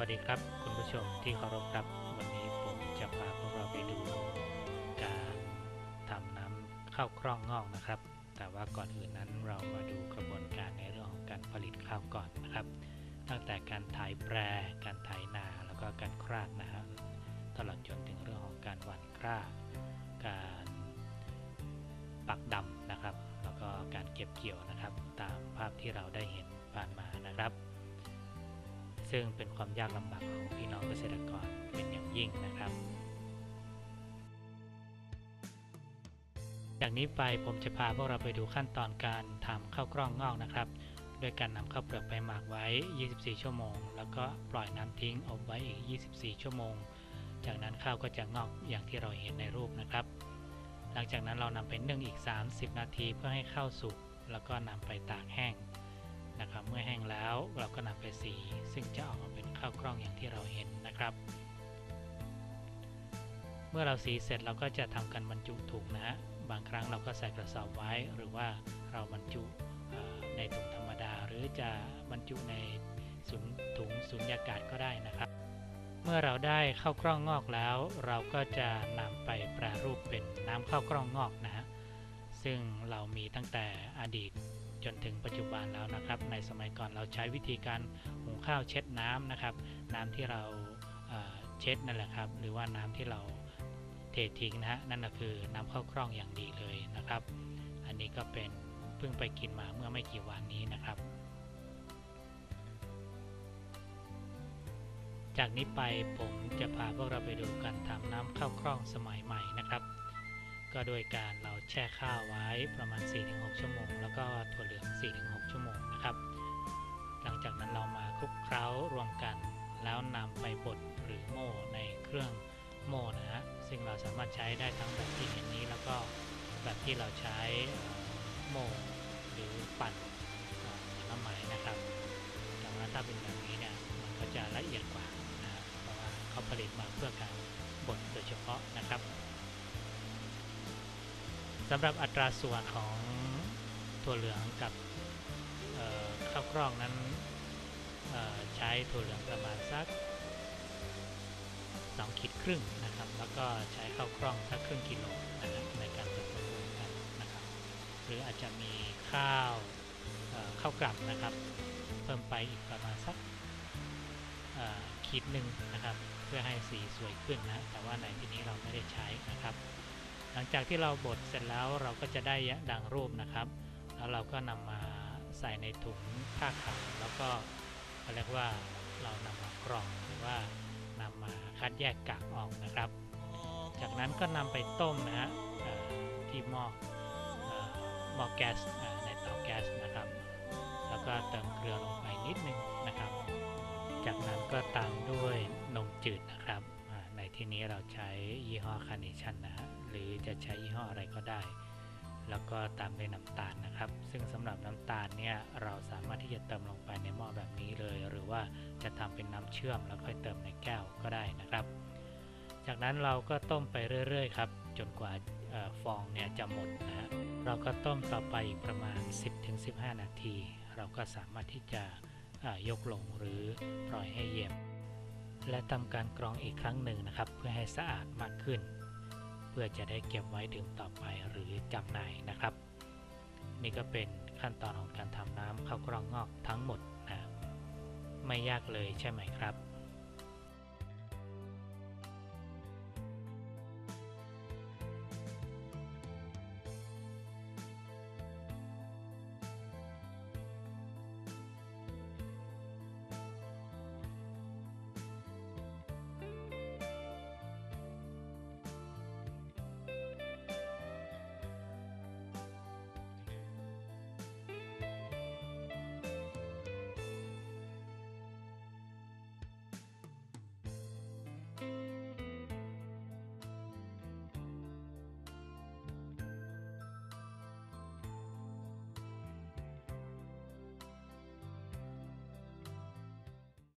วัสดีครับ คุณผู้ชมที่เคารพครับ วันนี้ผมจะพาพวกเราไปดูการทำน้ำข้าวกล้องงอกนะครับ แต่ว่าก่อนอื่นนั้นเรามาดูกระบวนการในเรื่องของการผลิตข้าวก่อนนะครับ ตั้งแต่การถ่ายแปร การถ่ายนาแล้วก็การคราดนะฮะตลอดจนถึงเรื่องของการหว่านกล้าการปักดำนะครับ แล้วก็การเก็บเกี่ยวนะครับ ตามภาพที่เราได้เห็นผ่านมานะครับ ซึ่งเป็นความยากลำบากของพี่น้องเกษตรกรเป็นอย่างยิ่งนะครับ จากนี้ไปผมจะพาพวกเราไปดูขั้นตอนการทำข้าวกล้องงอกนะครับ โดยการนำข้าวเปลือกไปหมักไว้ 24 ชั่วโมง แล้วก็ปล่อยน้ำทิ้งเอาไว้อีก 24 ชั่วโมง จากนั้นข้าวก็จะงอกอย่างที่เราเห็นในรูปนะครับ หลังจากนั้นเรานำไปนึ่งอีก 30 นาทีเพื่อให้ข้าวสุกแล้วก็นำไปตากแห้ง ซึ่งจะออกมาเป็นข้าวกล้องอย่างที่เราเห็นนะครับ เมื่อเราสีเสร็จเราก็จะทำการบรรจุถุงนะฮะบางครั้งเราก็ใส่กระสอบไว้ หรือว่าเราบรรจุในถุงธรรมดา หรือจะบรรจุในสุนถุงสุญญากาศก็ได้นะครับ เมื่อเราได้ข้าวกล้องงอกแล้ว เราก็จะนำไปแปรรูปเป็นน้ำข้าวกล้องงอกนะฮะซึ่งเรามีตั้งแต่อดีต จนถึงปัจจุบันแล้วนะครับ ในสมัยก่อนเราใช้วิธีการหุงข้าวเช็ดน้ำนะครับ น้ำที่เราเช็ดนั่นแหละครับ หรือว่าน้ำที่เราเททิ้งนะฮะนั่นก็คือน้ำข้าวกล้องอย่างดีเลยนะครับ อันนี้ก็เป็นเพิ่งไปกินมาเมื่อไม่กี่วันนี้นะครับ จากนี้ไปผมจะพาพวกเราไปดูการทำน้ำข้าวกล้องสมัยใหม่นะครับ ก็โดยการเราแช่ข้าวไว้ประมาณ 4-6 ชั่วโมง แล้วก็ถั่วเหลือง 4-6 ชั่วโมงนะครับ หลังจากนั้นเรามาคลุกเคล้ารวมกัน แล้วนำไปบดหรือโม่ในเครื่องโม่นะฮะซึ่งเราสามารถใช้ได้ทั้งแบบที่เห็นนี้ แล้วก็แบบที่เราใช้โม่หรือปั่นน้ำไหมนะครับแต่ว่าถ้าเป็นแบบนี้เนี่ยมันก็จะละเอียดกว่านะเพราะว่าเขาผลิตมาเพื่อการบดโดยเฉพาะนะครับ สำหรับอัตราส่วนของถั่วเหลืองกับข้าวกล้องนั้นใช้ถั่วเหลืองประมาณสัก2ขีดครึ่งนะครับ แล้วก็ใช้ข้าวกล้องสักครึ่งกิโลนะครับในการผสมรวมกันนะครับ หรืออาจจะมีข้าวข้าวกลับนะครับ เพิ่มไปอีกประมาณสักขีดหนึ่งนะครับ เพื่อให้สีสวยขึ้นนะ แต่ว่าในที่นี้เราไม่ได้ใช้นะครับ หลังจากที่เราบดเสร็จแล้วเราก็จะได้ดังรูปนะครับ แล้วเราก็นำมาใส่ในถุงผ้าขาวแล้วก็เรียกว่าเรานำมากรองหรือว่านำมาคัดแยกกากออกนะครับ จากนั้นก็นำไปต้มนะฮะที่หม้อหม้อแก๊สในเตาแก๊สนะครับ แล้วก็เติมเกลือลงไปนิดนึงนะครับ จากนั้นก็ตามด้วยนมจืดนะครับ ในที่นี้เราใช้ยี่ห้อคาร์เนชั่นนะฮะ รือจะใช้ยี่ห้ออะไรก็ได้ แล้วก็ตามด้วยน้ำตาลนะครับ ซึ่งสำหรับน้ำตาลเนี่ยเราสามารถที่จะเติมลงไปในหม้อแบบนี้เลย หรือว่าจะทำเป็นน้ำเชื่อมแล้วค่อยเติมในแก้วก็ได้นะครับ จากนั้นเราก็ต้มไปเรื่อยๆครับจนกว่าฟองเนี่ยจะหมดนะฮะเราก็ต้มต่อไปอีกประมาณ 10-15 นาที เราก็สามารถที่จะยกลงหรือปล่อยให้เย็นและทำการกรองอีกครั้งหนึ่งนะครับ เพื่อให้สะอาดมากขึ้น พื่อจะได้เก็บไว้ดื่มต่อไปหรือจำหน่ายนะครับ นี่ก็เป็นขั้นตอนของการทำน้ำข้าวกล้องงอกทั้งหมดนะไม่ยากเลยใช่ไหมครับ